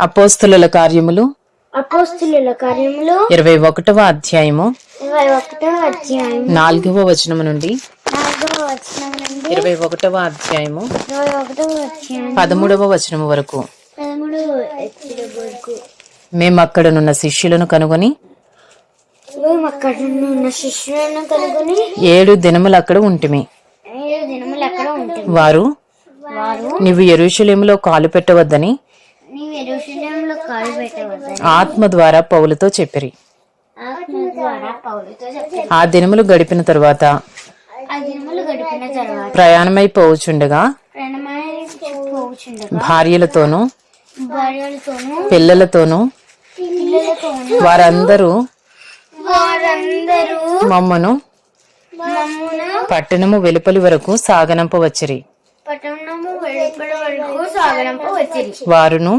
అపోస్తుల కార్యములు అపోస్తుల కార్యములు ఇరవై ఒకటవ అధ్యాయము. ఇరవై ఒకటో అధ్యాయం నాలుగవ వచనము నుండి నాలుగవ వచనం నుండి ఇరవై ఒకటవ అధ్యాయము. ఇరవై ఒకటో అధ్యాయం పదమూడవ వచనము వరకు మేము అక్కడనున్న శిష్యులను కనుగొని మేము అక్కడ ఉన్న శిష్యులను కనుగొని ఏడు దినములు అక్కడ ఉంటిమి. ఏడు దినములు అక్కడ ఉంటుంది వారు వారు నీవు ఎరుషలేములో కాలు పెట్టవద్దని ఆత్మ ద్వారా పౌలతో చెప్పిరి. ఆ దినములు గడిపిన తరువాత ప్రయాణమై పోవుచుండగా భార్యలతోనూ పిల్లలతోనూ వారందరూ మమ్మున పట్టణము వెలుపలి వరకు సాగనంపవచ్చిరి. వారును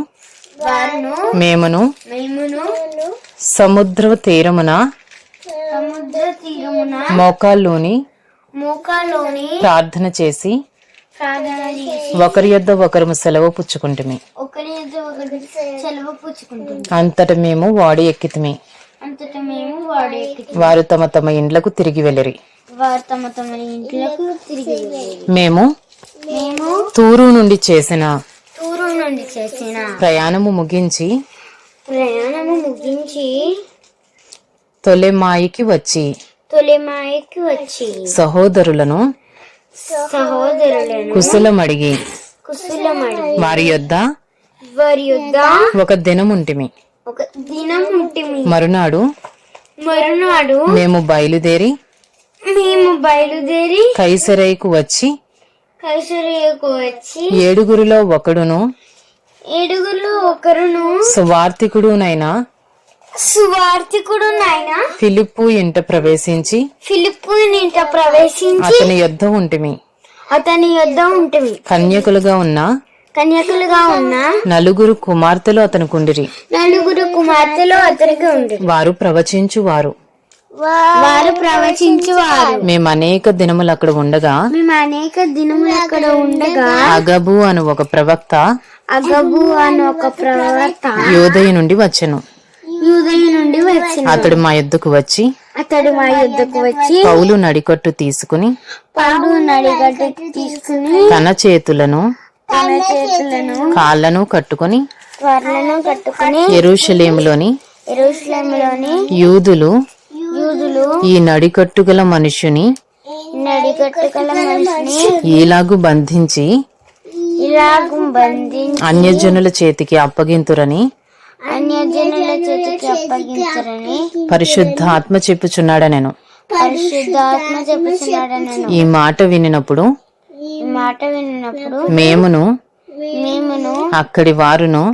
మేమును మేమును సముద్ర తీరమున సముద్ర తీరమున మోకాల్లోని ప్రార్థన చేసి ఒకరి యొద్ద ఒకరు సెలవు పుచ్చుకుంటుమి. అంతట మేము వాడి ఎక్కితిమి. వారు తమ తమ ఇండ్లకు తిరిగి వెళ్ళిరి. వారు తమ తమ ఇంట్లకు తిరిగి వెళ్ళేది మేము మేము తూరు నుండి చేసిన తూరు నుండి చేసిన ప్రయాణము ముగించి ప్రయాణము ముగించి తొలెమాయికి వచ్చి తొలిమాయికి వచ్చి సహోదరులను సహోదరులను కుశలమడిగి కుశలమడి వారి యొద్ద వారి యొద్ద ఒక దినముంటిమి. ఒక దినం ఉంటిమి మరునాడు మరునాడు మేము బయలుదేరి మేము బయలుదేరి కైసరైకు వచ్చి కైసరియకు వచ్చి ఏడుగురిలో ఒకడును ఏడుగురు ఒకరును సువార్తికుడునైన సువార్థికుడు నాయన ఫిలిప్పు ఇంట ప్రవేశించి ఫిలిప్పు ఇంట ప్రవేశించి అతని యొద్ద ఉంటిమి. అతని యొద్ద ఉంటుంది కన్యకులుగా ఉన్న కన్యకులుగా ఉన్న నలుగురు కుమార్తెలు అతనికుండిరి నలుగురు కుమార్తెలు అతనికి ఉంది వారు ప్రవచించువారు. వారు ప్రవచించువారు. మేము అనేక దినములు అక్కడ ఉండగా మేము అనేక దినములు అక్కడ ఉండగా అగబు అను ఒక ప్రవక్త అగబు అని ఒక ప్రవక్త యోదయ నుండి వచ్చెను. యూదయ నుండి వచ్చిన. అతడు మా యొద్దకు వచ్చి అతడు మా యుద్ధకు వచ్చి పౌలు నడికట్టు తీసుకుని పాడు నడిగడ్డ తీసుకుని తన చేతులను తన చేతులను కాళ్ళను కట్టుకొని త్వరలను కట్టుకుని ఎరుషలేములోని ఎరుసలంలోని యూదులు యూదులు ఈ నడికట్టుగల నడిగట్టుగల మనిషిని ఈలాగు బంధించి ఇలాగు బంధించి అన్యజనుల చేతికి అప్పగింతురని అన్యజనుల చేతికి అప్పగించరని పరిశుద్ధాత్మ చెప్పుచున్నాడ నేను పరిశుద్ధాత్మ చెప్పుచున్నాడనను. ఈ మాట వినినప్పుడు ఈ మాట విన్నప్పుడు మేమును మేమును అక్కడి వారును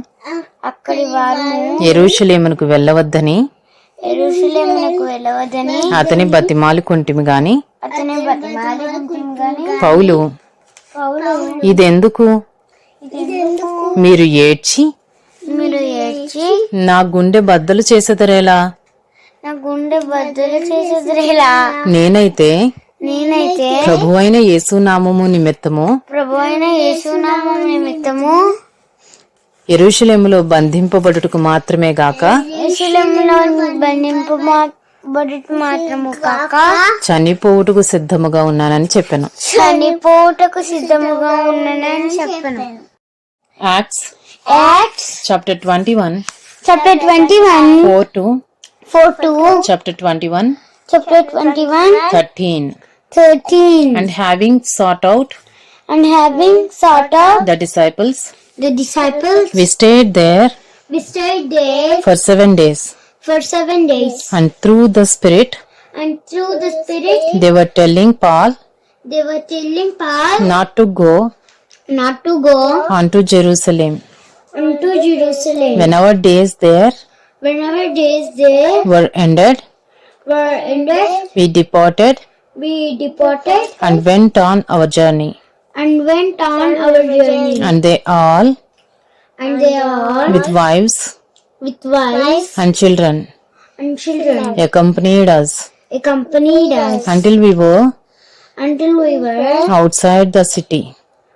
అక్కడి వారును ఎరుషలేమునకు వెళ్ళవద్దని అతని బతిమాలుకుంటిమి గాని పౌలు పౌలు ఇదెందుకు? మీరు ఏడ్చి నా గుండె బద్దలు చేసేదరేలా? నా గుండె బద్దలు చేసేదిలా నేనైతే నేనైతే ప్రభు అయిన యేసునామము నిమిత్తము ప్రభు అయిన యేసునామం నిమిత్తము ఎరుషలేములో బంధింపబడుటకు మాత్రమే గాక మాత్రము కాక చనిపోవుటకు సిద్ధముగా ఉన్నానని చెప్పాను. చనిపోటకు సిద్ధముగా ఉన్నానని చెప్పను. Acts acts chapter twenty one. Chapter twenty one. Four two. Four two. Chapter twenty one. Chapter twenty one. Thirteen. Thirteen. And having sought out and having sought out the disciples The disciples We stayed there we stayed there for seven days, for seven days, and through the Spirit, and through the Spirit they were telling Paul they were telling Paul not to go not to go on to Jerusalem. unto Jerusalem. When our days there When our days there were ended, were ended, we departed we departed and went on our journey and went on our journey and they all and they all with wives with wives and children and children accompanied us accompanied us until we were until we were outside the city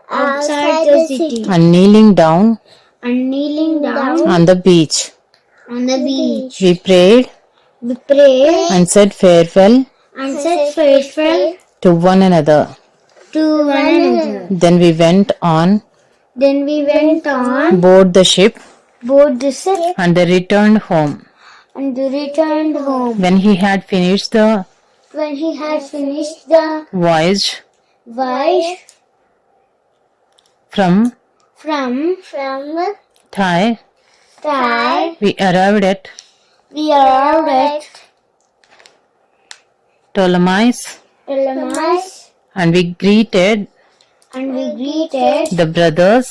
outside the city and kneeling down and kneeling down on the beach. on the beach. We prayed We prayed and said farewell and said farewell to one another. To one another. Then we went on Then we went on board the ship board the ship and they returned home. and they returned home. When he had finished the When he had finished the voyage voyage from from from Thai, Thai, we arrived at we arrived at Ptolemais Ptolemais and we greeted and we greeted the brothers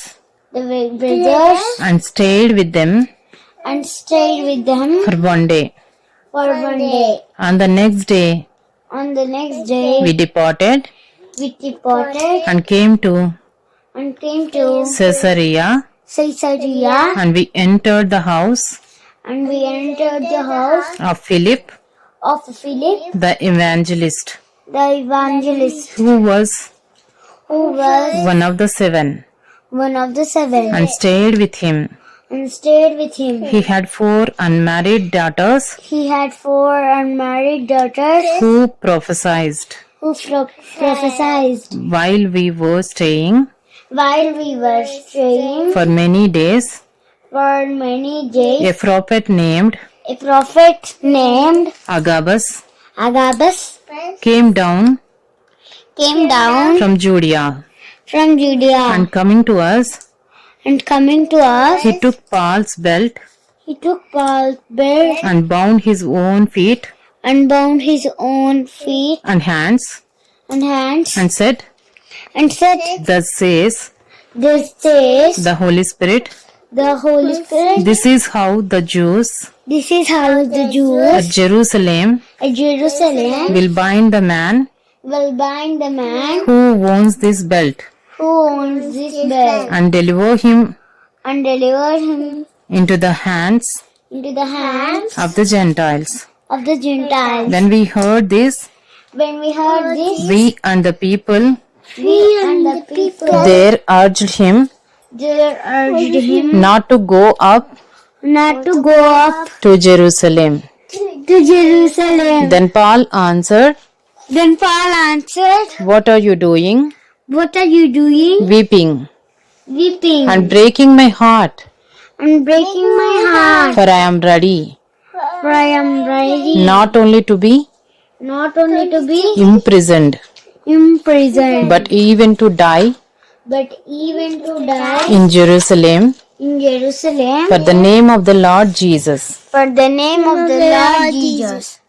the brothers and stayed with them and stayed with them for one day. for one day. On the next day, On the next day, we departed we departed and came to and came to Caesarea Caesarea and we entered the house and we entered the house of Philip of Philip, the evangelist, the evangelist, who was? Who was? One of the seven, one of the seven, and stayed with him. and stayed with him. He had four unmarried daughters. He had four unmarried daughters. Who prophesied. who pro- prophesied? While we were staying. While we were staying. For many days, for many days. a prophet named A prophet named Agabus. Agabus came down came down from Judea. from Judea. And coming to us, and coming to us, he took Paul's belt he took Paul's belt and bound his own feet and bound his own feet and hands and hands and said, and said, Thus says This says the Holy Spirit, the Holy Spirit. this is how the Jews This is how the at Jews Jerusalem at Jerusalem will bind the man will bind the man who owns this belt who owns this belt and deliver him and deliver him into the hands into the hands of the Gentiles. of the Gentiles. When we heard this, When we heard this, we and the people we and the people there urged him there urged him not to go up not to go up to Jerusalem. to Jerusalem. Then Paul answered, Then Paul answered, What are you doing? What are you doing? Weeping Weeping and breaking my heart, and breaking my heart. for I am ready For I am ready not only to be not only to be imprisoned, imprisoned, but even to die but even to die in Jerusalem in Jerusalem for the name of the Lord Jesus. for the name of the Lord Jesus.